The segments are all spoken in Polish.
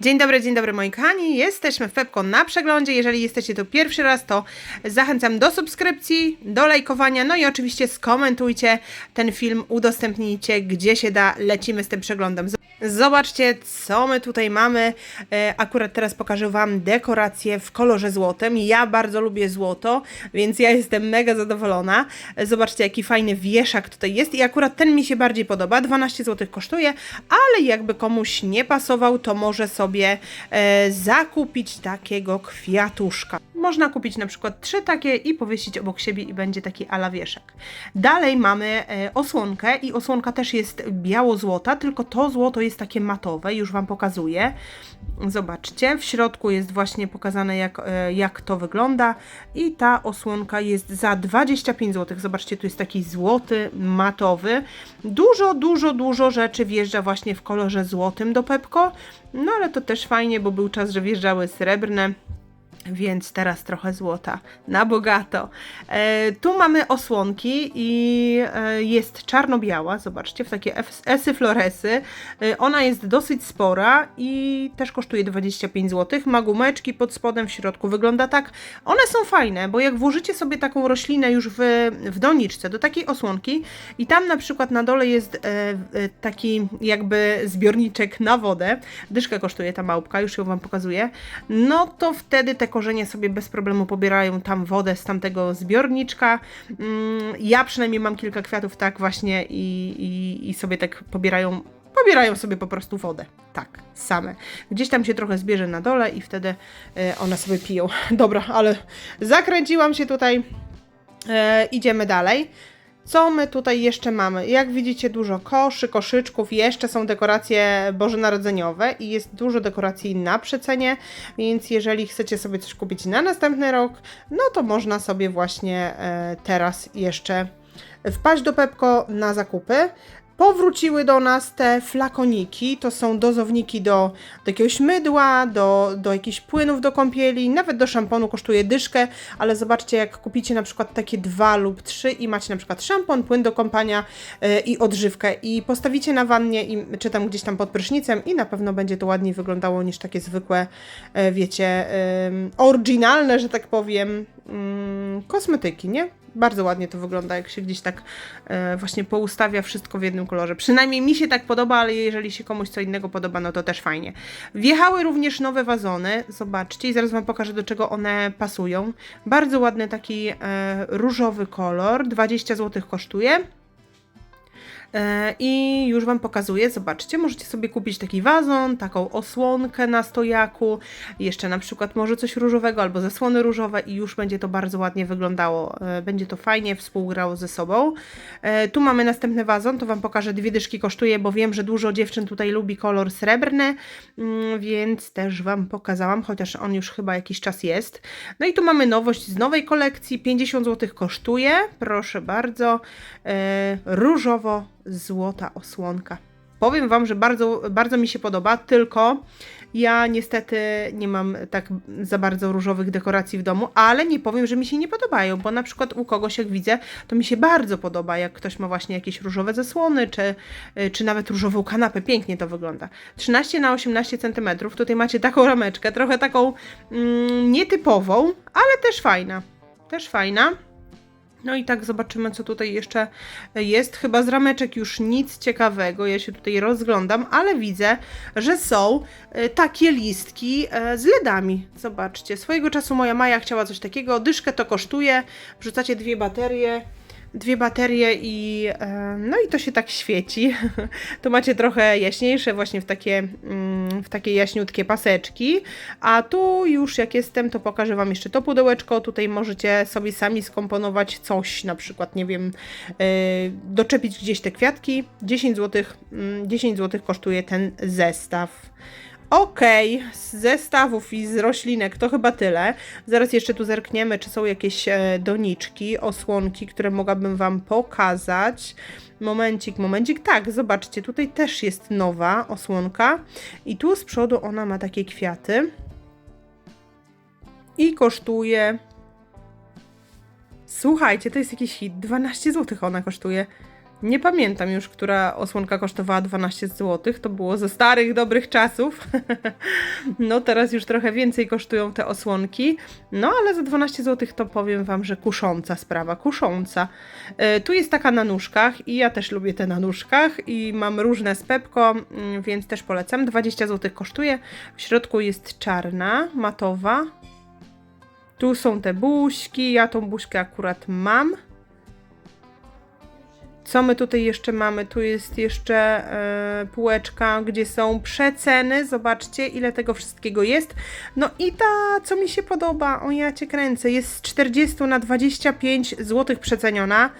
Dzień dobry, dzień dobry moi kochani. Jesteśmy w Pepko na przeglądzie. Jeżeli jesteście tu pierwszy raz, to zachęcam do subskrypcji, do lajkowania, no i oczywiście skomentujcie ten film, udostępnijcie gdzie się da. Lecimy z tym przeglądem. Zobaczcie, co my tutaj mamy. E, Akurat teraz pokażę Wam dekorację w kolorze złotym. Ja bardzo lubię złoto, więc ja jestem mega zadowolona. E, Zobaczcie, jaki fajny wieszak tutaj jest i akurat ten mi się bardziej podoba. 12 zł kosztuje, ale jakby komuś nie pasował, to może sobie e, zakupić takiego kwiatuszka. Można kupić na przykład trzy takie i powiesić obok siebie i będzie taki ala wieszak. Dalej mamy e, osłonkę i osłonka też jest biało-złota, tylko to złoto jest takie matowe, już Wam pokazuję. Zobaczcie, w środku jest właśnie pokazane jak, e, jak to wygląda i ta osłonka jest za 25 zł. Zobaczcie, tu jest taki złoty, matowy. Dużo, dużo, dużo rzeczy wjeżdża właśnie w kolorze złotym do Pepko, no ale to też fajnie, bo był czas, że wjeżdżały srebrne. Więc teraz trochę złota na bogato. E, tu mamy osłonki i e, jest czarno-biała, zobaczcie, w takie esy floresy. E, ona jest dosyć spora i też kosztuje 25 zł. Ma gumeczki pod spodem, w środku wygląda tak. One są fajne, bo jak włożycie sobie taką roślinę już w, w doniczce do takiej osłonki i tam na przykład na dole jest e, e, taki jakby zbiorniczek na wodę, dyszkę kosztuje ta małpka, już ją Wam pokazuję, no to wtedy te korzenie sobie bez problemu pobierają tam wodę z tamtego zbiorniczka. Mm, Ja przynajmniej mam kilka kwiatów tak właśnie i, i, i sobie tak pobierają pobierają sobie po prostu wodę. Tak, same. Gdzieś tam się trochę zbierze na dole i wtedy e, one sobie piją. Dobra, ale zakręciłam się tutaj. E, idziemy dalej. Co my tutaj jeszcze mamy? Jak widzicie, dużo koszy, koszyczków, jeszcze są dekoracje bożonarodzeniowe i jest dużo dekoracji na przecenie, więc jeżeli chcecie sobie coś kupić na następny rok, no to można sobie właśnie e, teraz jeszcze wpaść do Pepko na zakupy. Powróciły do nas te flakoniki, to są dozowniki do, do jakiegoś mydła, do, do jakichś płynów do kąpieli, nawet do szamponu kosztuje dyszkę, ale zobaczcie jak kupicie na przykład takie dwa lub trzy i macie na przykład szampon, płyn do kąpania e, i odżywkę. I postawicie na wannie i, czy tam gdzieś tam pod prysznicem i na pewno będzie to ładniej wyglądało niż takie zwykłe, e, wiecie, em, oryginalne, że tak powiem, mm, kosmetyki, nie? Bardzo ładnie to wygląda, jak się gdzieś tak e, właśnie poustawia wszystko w jednym kolorze. Przynajmniej mi się tak podoba, ale jeżeli się komuś co innego podoba, no to też fajnie. Wjechały również nowe wazony, zobaczcie i zaraz Wam pokażę do czego one pasują. Bardzo ładny taki e, różowy kolor, 20 zł kosztuje. E, I już Wam pokazuję, zobaczcie, możecie sobie kupić taki wazon, taką osłonkę na stojaku, jeszcze na przykład może coś różowego albo zasłony różowe i już będzie to bardzo ładnie wyglądało. E, Będzie to fajnie współgrało ze sobą. E, Tu mamy następny wazon, to Wam pokażę, dwie dyszki kosztuje, bo wiem, że dużo dziewczyn tutaj lubi kolor srebrny, mm, więc też Wam pokazałam, chociaż on już chyba jakiś czas jest. No i tu mamy nowość z nowej kolekcji, 50 zł kosztuje, proszę bardzo, różowo złota osłonka. Powiem Wam, że bardzo, bardzo mi się podoba, tylko ja niestety nie mam tak za bardzo różowych dekoracji w domu, ale nie powiem, że mi się nie podobają, bo na przykład u kogoś, jak widzę, to mi się bardzo podoba, jak ktoś ma właśnie jakieś różowe zasłony, czy, czy nawet różową kanapę. Pięknie to wygląda. 13 na 18 cm. Tutaj macie taką rameczkę, trochę taką mm, nietypową, ale też fajna. Też fajna. No i tak zobaczymy, co tutaj jeszcze jest. Chyba z rameczek już nic ciekawego. Ja się tutaj rozglądam, ale widzę, że są e, takie listki e, z LEDami. Zobaczcie. Swojego czasu moja Maja chciała coś takiego. Dyszkę to kosztuje. Wrzucacie dwie baterie. Dwie baterie i e, no i to się tak świeci. tu macie trochę jaśniejsze właśnie w takie, mm, w takie jaśniutkie paseczki. A tu już jak jestem, to pokażę Wam jeszcze to pudełeczko. Tutaj możecie sobie sami skomponować coś, na przykład, nie wiem, yy, doczepić gdzieś te kwiatki. 10 zł, 10 zł kosztuje ten zestaw. Okej, z zestawów i z roślinek to chyba tyle. Zaraz jeszcze tu zerkniemy, czy są jakieś e, doniczki, osłonki, które mogłabym Wam pokazać. Momencik, momencik. Tak, zobaczcie, tutaj też jest nowa osłonka i tu z przodu ona ma takie kwiaty i kosztuje. Słuchajcie, to jest jakiś hit. 12 zł ona kosztuje. Nie pamiętam już, która osłonka kosztowała 12 zł. To było ze starych, dobrych czasów. no teraz już trochę więcej kosztują te osłonki. No ale za 12 zł to powiem Wam, że kusząca sprawa, kusząca. E, tu jest taka na nóżkach i ja też lubię te na nóżkach i mam różne z Pepko, mm, więc też polecam. 20 zł kosztuje. W środku jest czarna, matowa. Tu są te buźki, ja tą buźkę akurat mam. Co my tutaj jeszcze mamy? Tu jest jeszcze e, półeczka, gdzie są przeceny. Zobaczcie, ile tego wszystkiego jest. No i ta, co mi się podoba, o ja cię kręcę, jest z 40 na 25 zł przeceniona.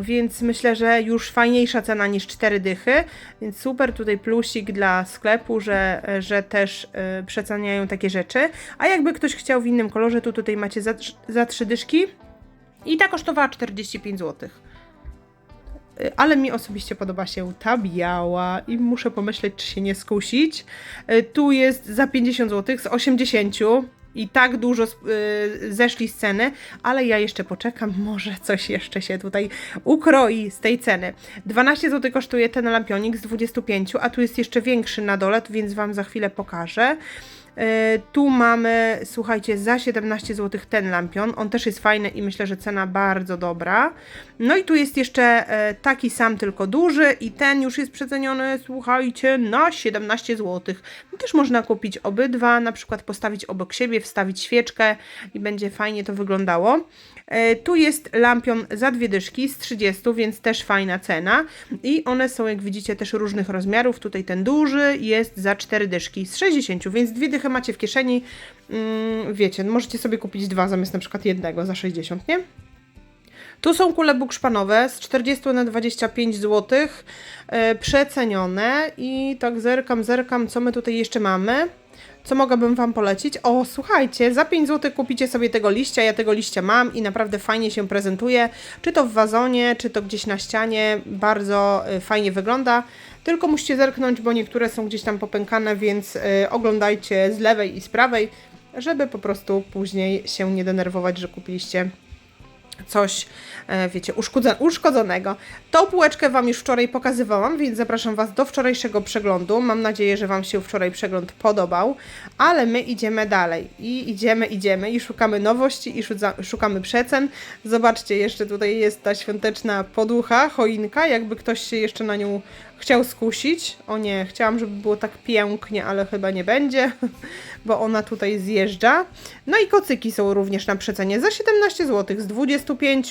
Więc myślę, że już fajniejsza cena niż 4 dychy. Więc super tutaj plusik dla sklepu, że, że też e, przeceniają takie rzeczy. A jakby ktoś chciał w innym kolorze, to tutaj macie za, za 3 dyszki. I ta kosztowała 45 zł. Y, ale mi osobiście podoba się ta biała i muszę pomyśleć, czy się nie skusić. Y, Tu jest za 50 zł z 80 i tak dużo y, zeszli z ceny, ale ja jeszcze poczekam, może coś jeszcze się tutaj ukroi z tej ceny. 12 zł kosztuje ten lampionik z 25, a tu jest jeszcze większy na dole, więc Wam za chwilę pokażę. E, Tu mamy, słuchajcie, za 17 zł ten lampion. On też jest fajny i myślę, że cena bardzo dobra. No i tu jest jeszcze e, taki sam, tylko duży i ten już jest przeceniony, słuchajcie, na 17 zł. Też można kupić obydwa, na przykład postawić obok siebie, wstawić świeczkę i będzie fajnie to wyglądało. E, Tu jest lampion za dwie dyszki z 30, więc też fajna cena. I one są, jak widzicie, też różnych rozmiarów. Tutaj ten duży jest za 4 dyszki z 60, więc dwie dychy macie w kieszeni. Mm, wiecie, możecie sobie kupić dwa zamiast na przykład jednego za 60, nie? Tu są kule bukszpanowe z 40 na 25 zł, e, przecenione i tak zerkam, zerkam, co my tutaj jeszcze mamy. Co mogłabym Wam polecić? O, słuchajcie, za 5 zł kupicie sobie tego liścia, ja tego liścia mam i naprawdę fajnie się prezentuje, czy to w wazonie, czy to gdzieś na ścianie, bardzo y, fajnie wygląda. Tylko musicie zerknąć, bo niektóre są gdzieś tam popękane, więc y, oglądajcie z lewej i z prawej, żeby po prostu później się nie denerwować, że kupiliście coś, e, wiecie, uszkodzo- uszkodzonego. Tą półeczkę Wam już wczoraj pokazywałam, więc zapraszam Was do wczorajszego przeglądu. Mam nadzieję, że Wam się wczoraj przegląd podobał, ale my idziemy dalej i idziemy, idziemy i szukamy nowości i szukamy przecen. Zobaczcie, jeszcze tutaj jest ta świąteczna poducha, choinka, jakby ktoś się jeszcze na nią chciał skusić. O nie, chciałam, żeby było tak pięknie, ale chyba nie będzie, bo ona tutaj zjeżdża. No i kocyki są również na przecenie za 17 zł z 25,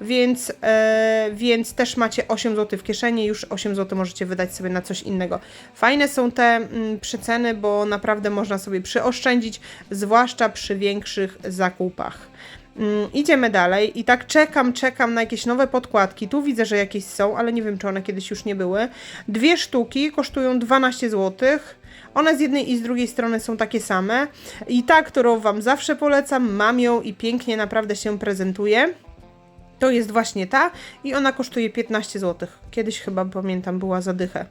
więc, e, więc też macie 8 zł w kieszeni, już 8 zł możecie wydać sobie na coś innego. Fajne są te mm, przeceny, bo naprawdę można sobie przyoszczędzić, zwłaszcza przy większych zakupach. Mm, idziemy dalej i tak czekam, czekam na jakieś nowe podkładki. Tu widzę, że jakieś są, ale nie wiem, czy one kiedyś już nie były. Dwie sztuki kosztują 12 zł. One z jednej i z drugiej strony są takie same. I ta, którą Wam zawsze polecam, mam ją i pięknie naprawdę się prezentuje. To jest właśnie ta i ona kosztuje 15 zł. Kiedyś chyba, pamiętam, była za dychę.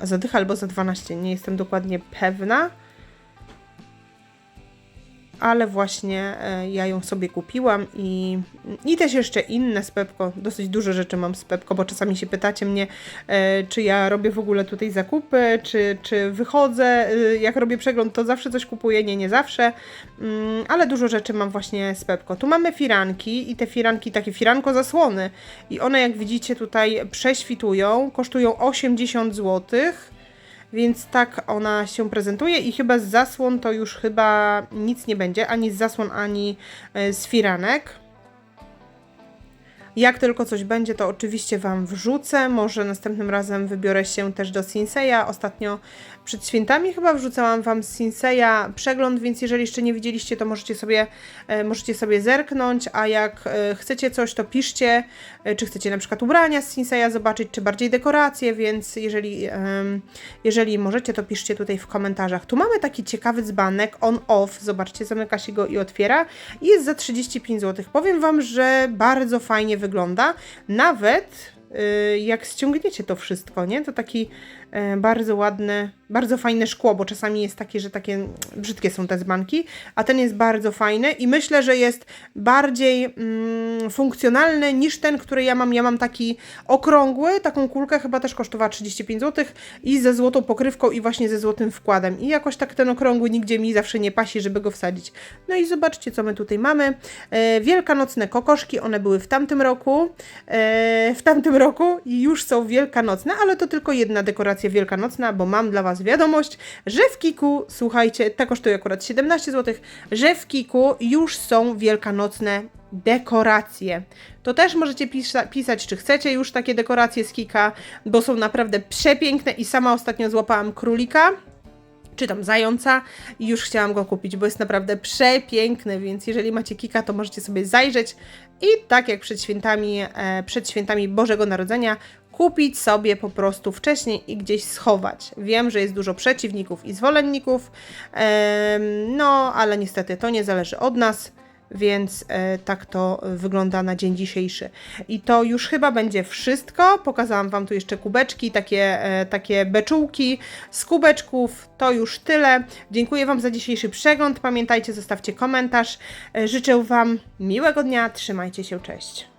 Za dychę albo za 12, nie jestem dokładnie pewna ale właśnie e, ja ją sobie kupiłam i, i też jeszcze inne z Pepko. Dosyć dużo rzeczy mam z Pepko, bo czasami się pytacie mnie, e, czy ja robię w ogóle tutaj zakupy, czy, czy wychodzę. E, Jak robię przegląd, to zawsze coś kupuję, nie, nie zawsze, Mm, ale dużo rzeczy mam właśnie z Pepko. Tu mamy firanki i te firanki, takie firanko zasłony i one jak widzicie tutaj prześwitują, kosztują 80 złotych. Więc tak ona się prezentuje i chyba z zasłon to już chyba nic nie będzie, ani z zasłon, ani e, z firanek. Jak tylko coś będzie, to oczywiście Wam wrzucę. Może następnym razem wybiorę się też do Sinseya. Ostatnio przed świętami chyba wrzucałam Wam z Sinseya przegląd, więc jeżeli jeszcze nie widzieliście, to możecie sobie, e, możecie sobie zerknąć, a jak e, chcecie coś, to piszcie, e, czy chcecie na przykład ubrania z Sinseya zobaczyć, czy bardziej dekoracje, więc jeżeli, jeżeli możecie, to piszcie tutaj w komentarzach. Tu mamy taki ciekawy dzbanek on-off, zobaczcie, zamyka się go i otwiera jest za 35 zł. Powiem Wam, że bardzo fajnie wygląda, nawet y, jak ściągniecie to wszystko, nie? To taki bardzo ładne, bardzo fajne szkło, bo czasami jest takie, że takie brzydkie są te dzbanki, a ten jest bardzo fajny i myślę, że jest bardziej mm, funkcjonalny niż ten, który ja mam. Ja mam taki okrągły, taką kulkę, chyba też kosztowała 35 zł i ze złotą pokrywką i właśnie ze złotym wkładem. I jakoś tak ten okrągły nigdzie mi zawsze nie pasi, żeby go wsadzić. No i zobaczcie, co my tutaj mamy. E, wielkanocne kokoszki, one były w tamtym roku. E, w tamtym roku i już są wielkanocne, ale to tylko jedna dekoracja wielkanocna, bo mam dla Was wiadomość, że w Kiku, słuchajcie, ta kosztuje akurat 17 zł, że w Kiku już są wielkanocne dekoracje. To też możecie pisa- pisać, czy chcecie już takie dekoracje z Kika, bo są naprawdę przepiękne i sama ostatnio złapałam królika czy tam zająca i już chciałam go kupić, bo jest naprawdę przepiękny, więc jeżeli macie kika, to możecie sobie zajrzeć i tak jak przed świętami, e, przed świętami Bożego Narodzenia kupić sobie po prostu wcześniej i gdzieś schować. Wiem, że jest dużo przeciwników i zwolenników, no ale niestety to nie zależy od nas. Więc e, tak to wygląda na dzień dzisiejszy. I to już chyba będzie wszystko. Pokazałam Wam tu jeszcze kubeczki, takie, e, takie beczułki z kubeczków. To już tyle. Dziękuję Wam za dzisiejszy przegląd. Pamiętajcie, zostawcie komentarz. E, życzę Wam miłego dnia. Trzymajcie się, cześć.